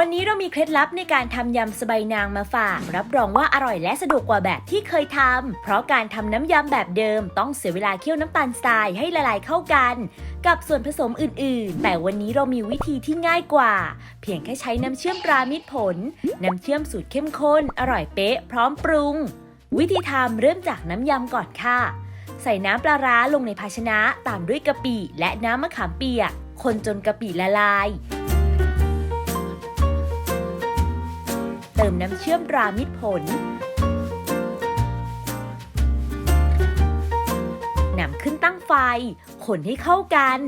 วันนี้เรามีเคล็ดลับในการทำยำสบายนางมาฝาก รับรองว่าอร่อยและสะดวกกว่าแบบที่เคยทำ เพราะการทำน้ำยำแบบเดิม ต้องเสียเวลาเคี่ยวน้ำตาลทรายให้ละลายเข้ากัน กับส่วนผสมอื่น ๆ แต่วันนี้เรามีวิธีที่ง่ายกว่า เพียงแค่ใช้น้ำเชื่อมปรามิตรผล น้ำเชื่อมสูตรเข้มข้น อร่อยเป๊ะ พร้อมปรุง วิธีทำเริ่มจากน้ำยำก่อนค่ะ ใส่น้ำปลาร้าลงในภาชนะตามด้วยกะปิและน้ำมะขามเปียก คนจนกะปิละลาย เติมน้ำเชื่อมรามิตรผลนำขึ้นตั้งไฟ คนให้เข้ากัน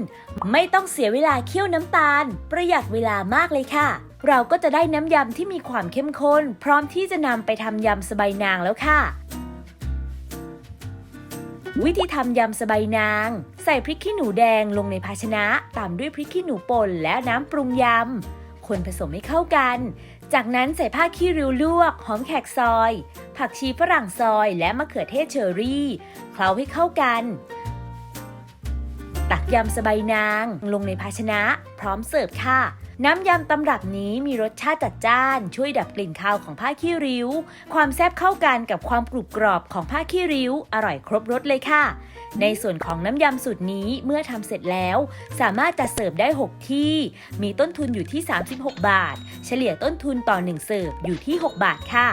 ไม่ต้องเสียเวลาเคี่ยวน้ำตาล ประหยัดเวลามากเลยค่ะ เราก็จะได้น้ำยำที่มีความเข้มข้น พร้อมที่จะนำไปทำยำสบายนางแล้วค่ะ วิธีทำยำสบายนาง ใส่พริกขี้หนูแดงลงในภาชนะ ตามด้วยพริกขี้หนูป่นและน้ำปรุงยำ คนผสมให้เข้ากัน จากนั้นใส่ผ้าขี้ริ้วลวก หอมแขกซอย ผักชีฝรั่งซอย และมะเขือเทศเชอรี่ เคล้าให้เข้ากัน ตักยำสบายนางลงในภาชนะ พร้อมเสิร์ฟค่ะ น้ำยำตำรับนี้มีรสชาติจัดจ้าน ช่วยดับกลิ่นคาวของผ้าขี้ริ้ว ความแซ่บเข้ากันกับความกรุบกรอบของผ้าขี้ริ้ว อร่อยครบรสเลยค่ะ ในส่วนของน้ำยำสูตรนี้เมื่อทำเสร็จแล้ว สามารถจัดเสิร์ฟได้ 6 ที่ มีต้นทุนอยู่ที่ 36 บาท เฉลี่ยต้นทุนต่อ 1 เสิร์ฟอยู่ที่ 6 บาทค่ะ